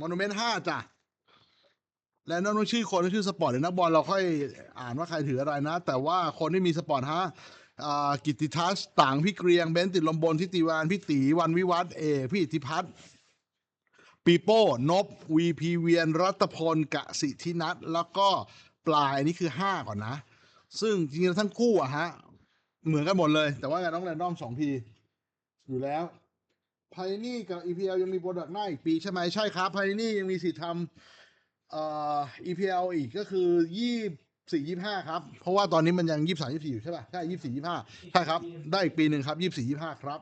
มอน u เมนต์ห้าจ้ะ และนั่นต้องชื่อคนชื่อสปอร์ตเลยนักบอลเราค่อยอ่านว่าใครถืออะไรนะ แต่ว่าคนที่มีสปอร์ตฮะกิตติทัศต่างพี่เกรียงเบนซ์ติดลมบนทิติวานพี่ตีวันวิวัฒเอ พี่อิทธิพัฒน์ปีโป้นบวีพีเวียนรัตพลกะสิทินัทแล้วก็ปลายนี่คือห้าก่อนนะ ซึ่งจริงๆทั้งคู่อะฮะ เหมือนกันหมดเลย แต่ว่าการน้องแรนดอมสองที อยู่แล้ว ไพนี่กับ EPL ยังมีโปรดักต์หน้าอีกปีใช่ไหมใช่ครับไพนี่ยังมีสิทธิ์ทำเอ่อ EPL อีกก็คือยี่สี่ยี่ห้าครับ เพราะว่าตอนนี้มันยังยี่สามยี่สี่อยู่ใช่ป่ะใช่ยี่สี่ยี่ห้าใช่ครับ ได้อีกปีหนึ่งครับยี่สี่ยี่ห้าครับ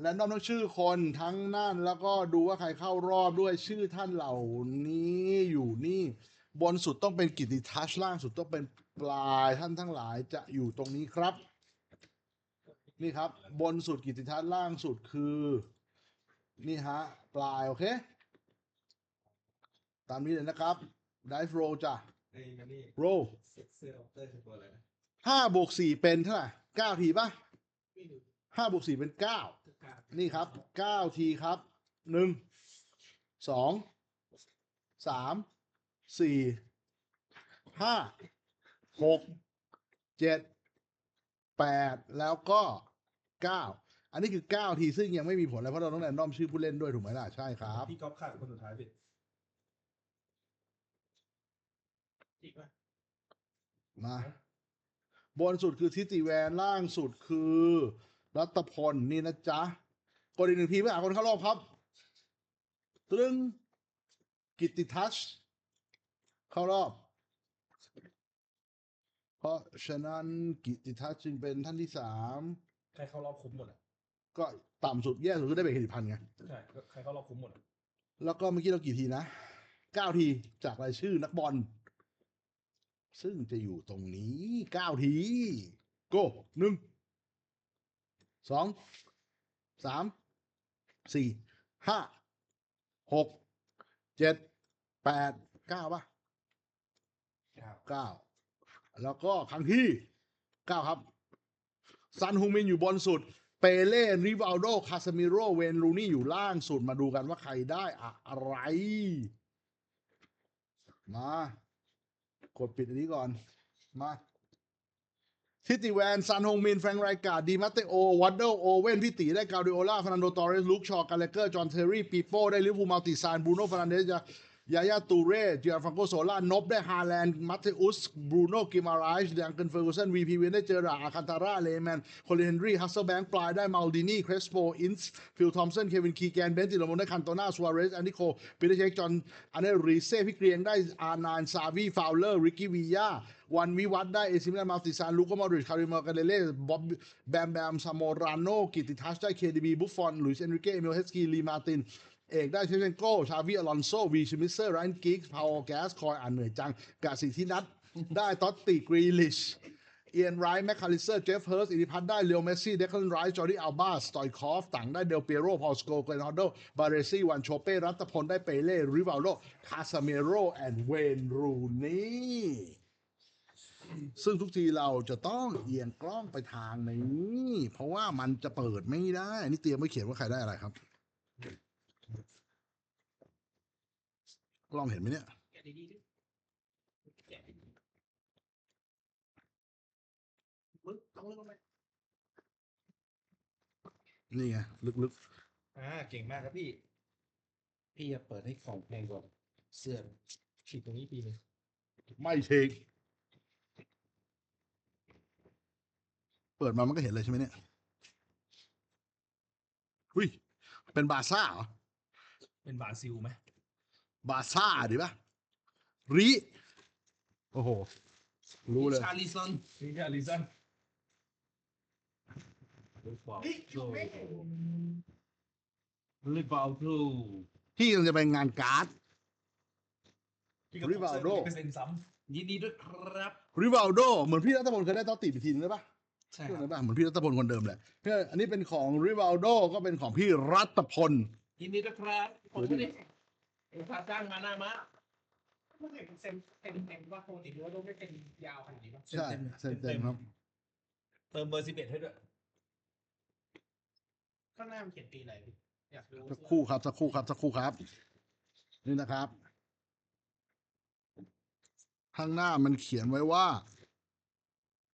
แรนดอมต้องชื่อคนทั้งนั่นแล้วก็ดูว่าใครเข้ารอบด้วยชื่อท่านเหล่านี้อยู่นี่ บนสุดต้องเป็นกิตติทัชล่างสุดต้องเป็นปลายท่านทั้งหลายจะอยู่ตรงนี้ครับ นี่ครับ บนสุดกิตติทัศน์ล่างสุดคือ นี่ฮะ ปลาย โอเค ตามนี้เลยนะครับดิฟโรจ้ะไอ้นั่นนี่โรเซ็กเซอร์ออฟเตอร์คือตัวอะไรนะห้าบวกสี่เป็นเท่าไหร่เก้าทีป่ะไม่รู้ห้าบวกสี่เป็นเก้าทุกการนี่ครับเก้าทีครับหนึ่งสองสามสี่ห้าหกเจ็ด แปดแล้วก็เก้าอันนี้คือเก้าทีซึ่งยังไม่มีผลอะไรเพราะเราต้องแรนดอมชื่อผู้เล่นด้วยถูกไหมล่ะ ใช่ครับ พี่ก๊อฟขาดคนสุดท้ายพี่อีกป่ะมา บนสุดคือทิติแวนล่างสุดคือ รัตพลนี่นะจ๊ะกดอีกหนึ่งทีเพื่อหาคนเข้ารอบครับตรึงกิตติทัช เข้ารอบเพ ราะฉะนั้นกิตติทัชจึงเป็นท่านที่สามใครเข้ารอบคุ้มหมดอะก็ต่ำสุดแย่สุดก็ได้เป็นเครดิตพันไงใช่ใครเข้ารอบคุ้มหมดอะแล้วก็เมื่อกี้เรากี่ทีนะเก้าทีจากรายชื่อนักบอลซึ่งจะอยู่ตรงนี้เก้าทีโก้หนึ่งสองสามสี่ห้าหกเจ็ดแปดเก้าป่ะครับเก้า แล้วก็ครั้งที่เก้าครับซันฮงมินอยู่บนสุด เปเล่ริวัลโดคาสมิโรเวนรูนี่อยู่ล่างสุดมาดูกันว่าใครได้อะไร มากดปิดอันนี้ก่อน มาทิติแวนซันฮงมิน แฟรงค์ไรกาดดีมาเตโอ วัดเดลโอเว่นพี่ตีได้กาดิโอลาฟ e นันโดตอเรสลุคชอ กาเลเกอร์ จอห์นเทอร์รี่ ปีโป้ ได้ลิเวอร์พูลมัลติซาน บูโน่ฟ r นันเดส ยายาตูเร่เจียฟังโกโซล่านบได้ฮาแลนด์มัตเตอุสบรูโน่กิมาไรชดังเกินเฟอร์กูสันวีพีเวนได้เจอราอาคันตาร่าเลแมนโคลินเฮนรี่ฮัสเซลแบงค์ปลายได้มาลดินีครสโปอินส์ฟิลทอมสันเควินคีแกนเบนติโลโมนได้คันโตนาสวาเรสแอนดิโคปีเตอร์เชคจอห์นอันเดรีเซ่พี่เกรียงได้อาร์นานซาวีฟาวเลอร์ริกกี้วียาวันวิวัฒได้เอซิมิลานมัลติซานลูโกมาริชคาริมอร์กาเดเล่บ๊อบแบมแบมซามโมราโนกิติทัชได้เคดีบีบุฟฟอนลุยส์เอนริเก้เอมิลเฮสกีลีมาติน เอกได้เชฟเชนโก้ ชาวีอลอนโซ วีชิมิเซอร์ไรน์กิกส์พาวแกสคอยอ่านเหนื่อยจังกาสิที่นัด ได้ตอตติกรีลิช เอียนไรท์แมคคาลิเซอร์ เจฟเฮิร์สอิทธิพัฒน์ได้เลโอเมสซี่ เดคลันไรท์จอร์ดี้อัลบาสตอยคอฟ ต่างได้เดลเปียโร พอลสโกเกรนฮอโด บาเรซี่ วันโชเป้ รัตพล ได้เปเล่ ริวัลโดคาซาเมโร แอนด์เวนรูนีซึ่งทุกทีเราจะต้องเอียงกล้องไปทางนี้ เพราะว่ามันจะเปิดไม่ได้ นี่เตรียมไว้เขียนว่าใครได้อะไรครับ ล้องเห็นไหมเนี่ยแกะดีๆดิแกะดีๆมึงต้องเลือกไหมนี่ไงลึกอ่า เก่งมากครับพี่ พี่จะเปิดให้ของแพงกว่าเสื้อฉีดตรงนี้ปีหนึงๆไม่เทคเปิดมามันก็เห็นเลยใช่ไหมเนี่ยหุยเป็นบาซ่าเหรอ เป็นบราซิลไหม บาซ่าดีปะริโอ้โห รู้เลย ชาลิซอนนี่ชาลิซอนลิบาโตลิบาโตที่กำลังจะไปงานการ์ด Rivaldo เปอร์เซ็นต์ซ้ำยินดีด้วยครับ ริวัลโด เหมือนพี่รัตพลเคยได้ต้อติไปทีนึงได้ปะใช่ช่วงครันั้บนปะเหมือนพี่รัตพลคนเดิมแหละเนี่ยอันนี้เป็นของริวัลโดก็เป็นของพี่รัตพล ยินดีด้วยครับผมไม่ได้เอกสารจ้างมาหน้ามาไม่เห็นเซ็นเซ็นเต็มว่าปกติว่าต้องไม่เป็นยาวขนาดนี้ป่ะใช่เซ็นเต็มครับ เติมเบอร์สิบเอ็ดให้ด้วยข้างหน้ามันเขียนปีอะไรพี่อยากรู้สักครู่ครับสักครู่ครับสักครู่ครับ นี่นะครับ ข้างหน้ามันเขียนไว้ว่า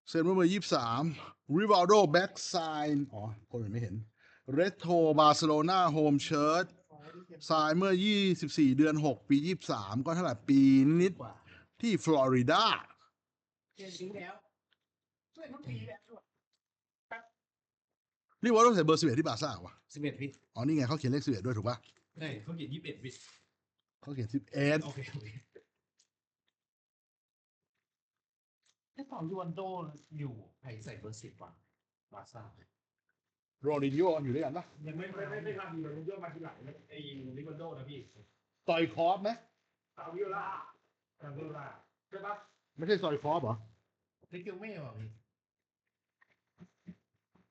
เซ็นเมื่อยี่สามริว a ลโดแบ็กไซน์อ๋อ คนอื่นไม่เห็นเรโทรบาร์เซโลนาโฮมเชิร์ต ไซน์เมื่อ 24 เดือน 6 ปี 23 ก็เท่าไหร่ปีนิดกว่าที่ฟลอริดาเรียนรู้แล้วเพื่อนต้องปีแล้วด้วยริว a ลโดใส่เบอร์ 11 ที่บาร์ซ่าวะสิบเอ็ดพี่อ๋อ นี่ไงเขาเขียนเลข 11 ด้วยถูกปะใช่เขาเขียนยี่สิบเอ็ดพี่เขาเขียน 11 โอเคโอเคไอ้สองยวนโดอยู่ใครใส่เบอร์สิบวะบาร์ซ่า โรนินโยอยู่ด้วยกันปะยังไม่ไม่ไม่ไม่ทำอยู่มันเยอะมาทีหลังไอ้ลิวันโดนะพี่ซอยคอฟไหมซาวิโอล่าซาวิโอล่าใช่ปะไม่ใช่ซอยคอฟเหรอลิเกลไม่หรอพี่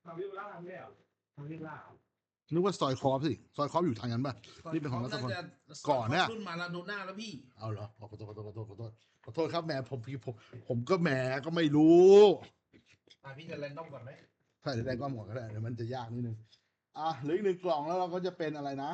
ซาวิโอล่าทำได้เหรอซาวิโอล่านึกว่าซอยคอฟสิซอยคอฟอยู่ทางนั้นปะนี่เป็นของรัฐพลาจะก่อนเนี่ยรุ่นมาลาโดน่าแล้วพี่เอาเหรอขอโทษขอโทษขอโทษขอโทษขอโทษครับแหมผมผมผม ผมก็แหมก็ไม่รู้อะพี่จะแรนดอมก่อนไหม ใช่เดี๋ยวได้ก็หมดก็ได้เดี๋ยวมันจะยากนิดนึงอะหรืออีกหนึ่งกล่องแล้วเราก็จะเป็นอะไรนะ